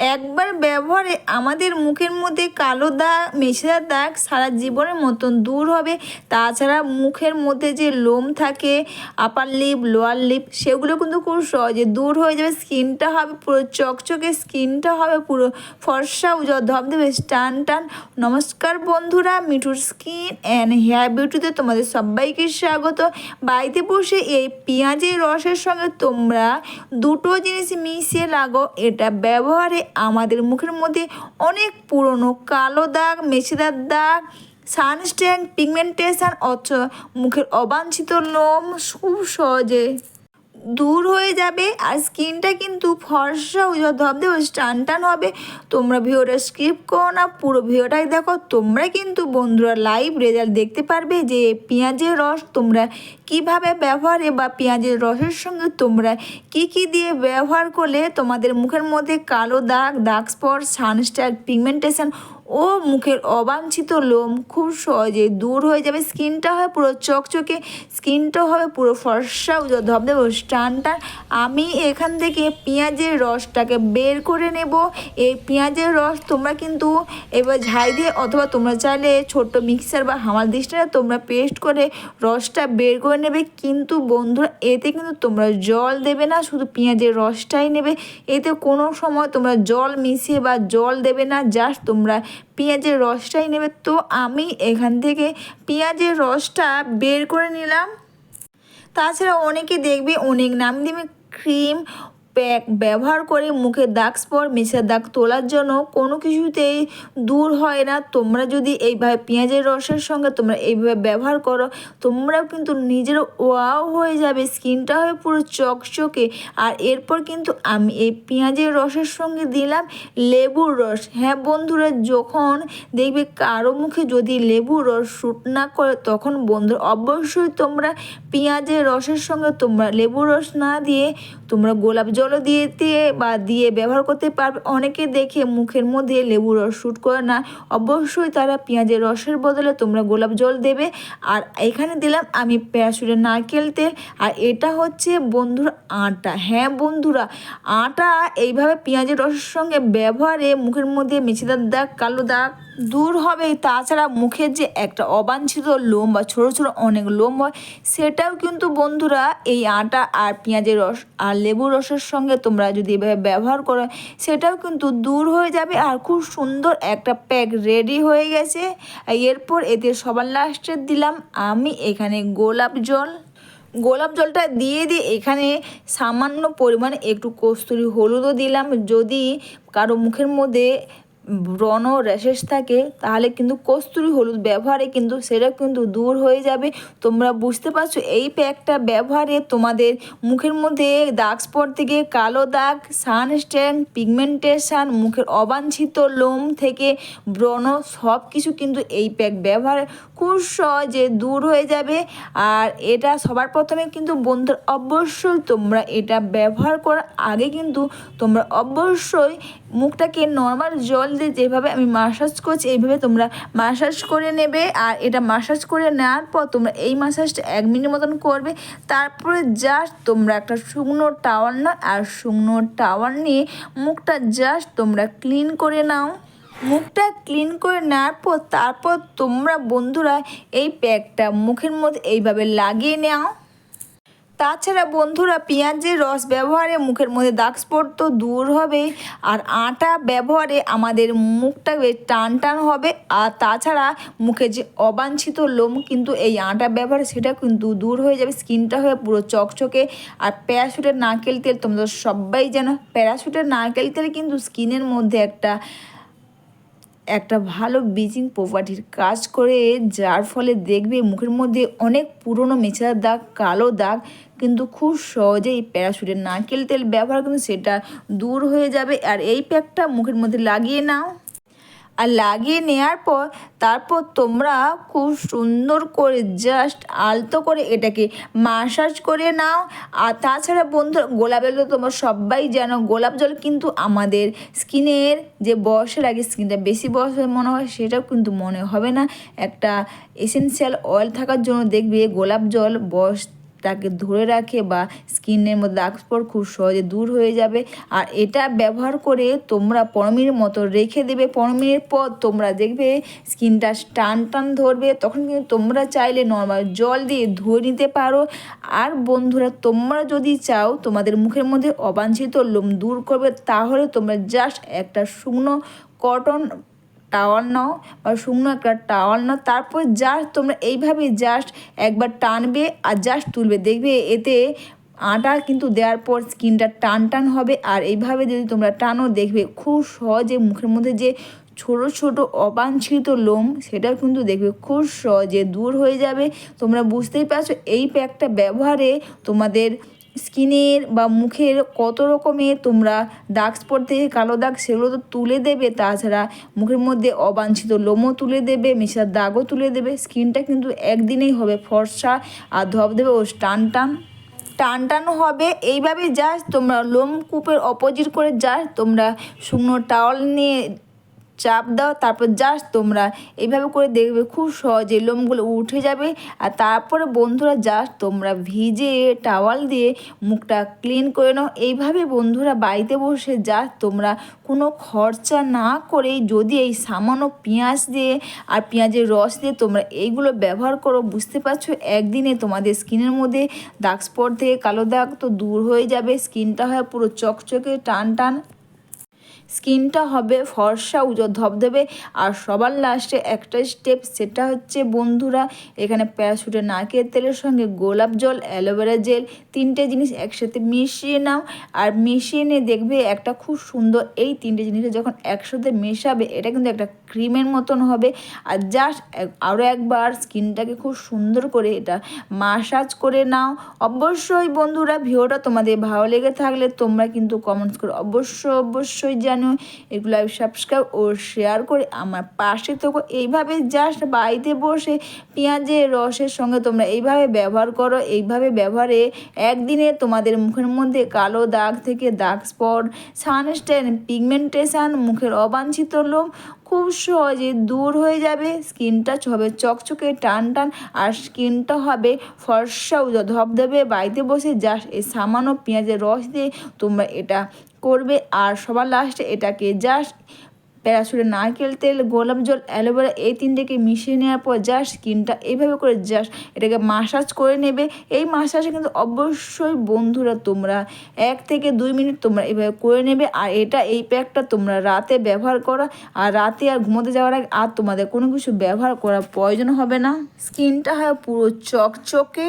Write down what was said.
একবার ব্যবহারে আমাদের মুখের মধ্যে কালো দাগ মেছেদার দাগ সারা জীবনের মতন দূর হবে। তাছাড়া মুখের মধ্যে যে লোম থাকে আপার লিপ লোয়ার লিপ সেগুলো কিন্তু খুব সহজে দূর হয়ে যাবে। স্কিনটা হবে পুরো চকচকে, স্কিনটা হবে পুরো ফর্সা, উজ্জ্বল, ধবধবে, টান টান। নমস্কার বন্ধুরা, মিঠুর স্কিন অ্যান্ড হেয়ার বিউটিতে তোমাদের সবাইকে স্বাগত। বাড়িতে বসে এই পেঁয়াজের রসের সঙ্গে তোমরা দুটো জিনিস মিশিয়ে লাগো এটা ব্যবহারে আমাদের মুখের মধ্যে অনেক পুরনো কালো দাগ মেছেদার দাগ সানস্ট্যান পিগমেন্টেশন, অথচ মুখের অবাঞ্ছিত লোম খুব সহজে দূর হয়ে যাবে আর স্কিনটা কিন্তু ফর্সা উজ্জ্বল ধবধবে টান টান হবে। তোমরা ভিডিওটা স্কিপ করো না, পুরো ভিডিওটাই দেখো। তোমরা কিন্তু বন্ধুরা লাইভ রেজাল্ট দেখতে পারবে যে পেঁয়াজের রস তোমরা কীভাবে ব্যবহারে বা পেঁয়াজের রসের সঙ্গে তোমরা কি কি দিয়ে ব্যবহার করলে তোমাদের মুখের মধ্যে কালো দাগ দাগ স্পট সানস্ট্যাক পিগমেন্টেশন ও মুখের অবাঞ্ছিত লোম খুব সহজে দূর হয়ে যাবে। স্কিনটা হয় পুরো চকচকে, স্কিনটা হবে পুরো ফর্সা ধবধবে টান টান আমি এখান থেকে পেঁয়াজের রসটাকে বের করে নেব। এই পেঁয়াজের রস তোমরা কিন্তু এবার ঝাই দিয়ে অথবা তোমরা চাইলে ছোট্ট মিক্সার বা হামাল দিসটা তোমরা পেস্ট করে রসটা বের করে নেবে। কিন্তু বন্ধুরা, এতে কিন্তু তোমরা জল দেবে না, শুধু পেঁয়াজের রসটাই নেবে। এতে কোনো সময় তোমরা জল মিশিয়ে বা জল দেবে না, জাস্ট তোমরা পেঁয়াজের রসটাই নেবে। তো আমি এখান থেকে পেঁয়াজের রসটা বের করে নিলাম। তাছাড়া অনেকে দেখবে অনেক নাম দিবে, ক্রিম প্যাক ব্যবহার করে মুখের দাগ স্পট মেছের দাগ তোলার জন্য কোনো কিছুতেই দূর হয় না। তোমরা যদি এইভাবে পেঁয়াজের রসের সঙ্গে তোমরা এইভাবে ব্যবহার করো, তোমরাও কিন্তু নিজের ওয়াও হয়ে যাবে, স্কিনটা হয়ে পুরো চকচকে। আর এরপর কিন্তু আমি এই পেঁয়াজের রসের সঙ্গে দিলাম লেবুর রস। হ্যাঁ বন্ধুরা, যখন দেখবে কারও মুখে যদি লেবুর রস শ্যুট না করে, তখন বন্ধুরা অবশ্যই তোমরা পেঁয়াজের রসের সঙ্গে তোমরা লেবুর রস না দিয়ে তোমরা গোলাপ জলও দিয়ে বা দিয়ে ব্যবহার করতে পারবে অনেকে দেখে মুখের মধ্যে লেবুর রস শ্যুট করে না অবশ্যই তারা পেঁয়াজের রসের বদলে তোমরা গোলাপ জল দেবে। আর এখানে দিলাম আমি প্যারাসুটের নারকেল তেল। আর এটা হচ্ছে বন্ধুরা আটা। হ্যাঁ বন্ধুরা, আটা এইভাবে পেঁয়াজের রসের সঙ্গে ব্যবহারে মুখের মধ্যে মেছেদার দাগ, কালো দাগ দূর হবে। তাছাড়া মুখের যে একটা অবাঞ্ছিত লোম বা ছোটো ছোটো অনেক লোম হয়, সেটাও কিন্তু বন্ধুরা এই আটা আর পেঁয়াজের রস আর লেবুর রসের সঙ্গে তোমরা যদি এভাবে ব্যবহার করো, সেটাও কিন্তু দূর হয়ে যাবে আর খুব সুন্দর একটা প্যাক রেডি হয়ে গেছে। এরপর এতে সবার লাস্টে দিলাম আমি এখানে গোলাপ জল। গোলাপ জলটা দিয়ে দিয়ে এখানে সামান্য পরিমাণে একটু কস্তুরি হলুদও দিলাম। যদি কারও মুখের মধ্যে ব্রণ র্যাশেস থাকে, তাহলে কিন্তু কস্তুরি হলুদ ব্যবহারে কিন্তু সেটা কিন্তু দূর হয়ে যাবে। তোমরা বুঝতে পারছ, এই প্যাকটা ব্যবহারে তোমাদের মুখের মধ্যে দাগ স্পট থেকে কালো দাগ সান সানস্ট্যান পিগমেন্টেশন, মুখের অবাঞ্ছিত লোম থেকে ব্রণ সব কিছু কিন্তু এই প্যাক ব্যবহারে খুব সহজে দূর হয়ে যাবে। আর এটা সবার প্রথমে কিন্তু বন্ধুর অবশ্যই তোমরা এটা ব্যবহার করার আগে কিন্তু তোমরা অবশ্যই মুখটাকে নর্মাল জল দিয়ে যেভাবে আমি মাসাজ করছি, এইভাবে তোমরা মাসাজ করে নেবে। আর এটা মাসাজ করে নেওয়ার পর তোমরা এই মাসাজটা এক মিনিট মতন করবে। তারপরে জাস্ট তোমরা একটা শুকনো টাওয়ার নাও, আর শুকনো টাওয়ার নিয়ে মুখটা জাস্ট তোমরা ক্লিন করে নাও। মুখটা ক্লিন করে নেওয়ার পর তারপর তোমরা বন্ধুরা এই প্যাকটা মুখের মধ্যে এইভাবে লাগিয়ে নাও। তাছাড়া বন্ধুরা পেঁয়াজের রস ব্যবহারে মুখের মধ্যে দাগ স্পট তো দূর হবে আর আটা ব্যবহারে আমাদের মুখটা টান টান হবে আর তাছাড়া মুখে যে অবাঞ্ছিত লোম কিন্তু এই আটা ব্যবহারে সেটা কিন্তু দূর হয়ে যাবে, স্কিনটা হয়ে পুরো চকচকে আর প্যারাশুটের নারকেল তেল তোমরা সবাই জানো প্যারাশুটের নারকেল তেল কিন্তু স্কিনের মধ্যে একটা একটা ভালো ব্লিচিং প্রপার্টির কাজ করে, যার ফলে দেখবে মুখের মধ্যে অনেক পুরনো মেছার দাগ, কালো দাগ, কিন্তু খুব সহজেই প্যারাশুটের নারকেল তেল ব্যবহার কিন্তু সেটা দূর হয়ে যাবে। আর এই প্যাকটা মুখের মধ্যে লাগিয়ে নাও। আর লাগিয়ে নেওয়ার পর তারপর তোমরা খুব সুন্দর করে জাস্ট আলতো করে এটাকে মাসাজ করে নাও। আর তাছাড়া বন্ধু গোলাপ জল তো তোমরা সবাই জানো, গোলাপ জল কিন্তু আমাদের স্কিনের যে বয়সের আগে স্কিনটা বেশি বয়স মনে হয়, সেটাও কিন্তু মনে হবে না। একটা এসেন্সিয়াল অয়েল থাকার জন্য দেখবে গোলাপ জল বয়স তাকে ধরে রাখে বা স্কিনের মধ্যে দাগ স্পট খুব সহজে দূর হয়ে যাবে। আর এটা ব্যবহার করে তোমরা পনেরো মিনিট মতো রেখে দেবে। পনেরো মিনিট পর তোমরা দেখবে, স্কিনটা টান টান ধরবে। তখন কিন্তু তোমরা চাইলে নর্মাল জল দিয়ে ধুয়ে নিতে পারো। আর বন্ধুরা, তোমরা যদি চাও তোমাদের মুখের মধ্যে অবাঞ্ছিত লোম দূর করবে, তাহলে তোমরা জাস্ট একটা শুকনো কটন টাওয়াল নাও বা শুকনো একটা টাওয়াল নাও। তারপর জাস্ট তোমরা এইভাবে জাস্ট একবার টানবে আর জাস্ট তুলবে। দেখবে এতে আটা কিন্তু দেওয়ার পর স্কিনটা টান টান হবে। আর এইভাবে যদি তোমরা টানো, দেখবে খুব সহজে মুখের মধ্যে যে ছোট ছোট অবাঞ্ছিত লোম, সেটাও কিন্তু দেখবে খুব সহজে দূর হয়ে যাবে। তোমরা বুঝতেই পারছ, এই প্যাকটা ব্যবহারে তোমাদের স্কিনের বা মুখের কত রকমের তোমরা দাগ স্পট থেকে কালো দাগ সেগুলো তো তুলে দেবে, তাছাড়া মুখের মধ্যে অবাঞ্ছিত লোমও তুলে দেবে, মেশার দাগও তুলে দেবে, স্কিনটা কিন্তু একদিনেই হবে ফর্সা আর ধপ দেবে ও টান টান। টান টান হবে, এইভাবে জাস্ট তোমরা লোম কূপের অপোজিট করে জাস্ট তোমরা শুকনো টাওয়াল নিয়ে চাপ দাও, তারপর জাস্ট তোমরা এইভাবে করে দেখবে খুব সহজে লোমগুলো উঠে যাবে। আর তারপরে বন্ধুরা জাস্ট তোমরা ভিজে টাওয়াল দিয়ে মুখটা ক্লিন করে নাও। এইভাবে বন্ধুরা বাড়িতে বসে জাস্ট তোমরা কোনো খরচা না করেই যদি এই সামান্য পেঁয়াজ দিয়ে আর পেঁয়াজের রস দিয়ে তোমরা এইগুলো ব্যবহার করো, বুঝতে পারছ? একদিনে তোমাদের স্কিনের মধ্যে দাগ স্পট থেকে কালো দাগ তো দূর হয়ে যাবে, স্কিনটা হয় পুরো চকচকে, টান টান। স্কিনটা হবে ফর্সা উজো ধবধবে আর সবার লাস্টে একটা স্টেপ সেটা হচ্ছে বন্ধুরা, এখানে প্যারাশুটের নারকেল তেলের সঙ্গে গোলাপ জল অ্যালোভেরা জেল তিনটে জিনিস একসাথে মিশিয়ে নাও। আর মিশিয়ে নিয়ে দেখবে একটা খুব সুন্দর এই তিনটে জিনিসটা যখন একসাথে মেশাবে, এটা কিন্তু একটা ক্রিমের মতন হবে। আর জাস্ট আরও একবার স্কিনটাকে খুব সুন্দর করে এটা মাসাজ করে নাও। অবশ্যই বন্ধুরা, ভিডিওটা তোমাদের ভালো লেগে থাকলে তোমরা কিন্তু কমেন্টস করে অবশ্যই অবশ্যই জানো এগুলো সাবস্ক্রাইব ও শেয়ার করে আমার পাশে থাকো। এইভাবে জাস্ট বাড়িতে বসে পেঁয়াজের রসের সঙ্গে তোমরা এইভাবে ব্যবহার করো। এইভাবে ব্যবহারে একদিনে তোমাদের মুখের মধ্যে কালো দাগ থেকে দাগ স্পট সানস্টেন পিগমেন্টেশন মুখের অবাঞ্ছিত লোম খুব সহজে দূর হয়ে যাবে। স্কিনটা হবে চকচকে, টান টান, আর স্কিনটা হবে ফর্সা, ধবধবে। বাড়িতে বসে জাস্ট এই সামান্য পেঁয়াজের রস দিয়ে তোমরা এটা করবে। আর সবার লাস্টে এটাকে জাস্ট প্যারাসুটে নারকেল তেল, গোলাপ জল, অ্যালোভেরা এই তিনটেকে মিশিয়ে নেওয়ার পর জাস্ট স্কিনটা এইভাবে করে জাস্ট এটাকে মাসাজ করে নেবে। এই মাসাজে কিন্তু অবশ্যই বন্ধুরা তোমরা এক থেকে দুই মিনিট তোমরা এভাবে করে নেবে। আর এটা এই প্যাকটা তোমরা রাতে ব্যবহার করা। আর রাতে আর ঘুমোতে যাওয়ার আগে আর তোমাদের কোনো কিছু ব্যবহার করার প্রয়োজন হবে না। স্কিনটা হয় পুরো চকচকে।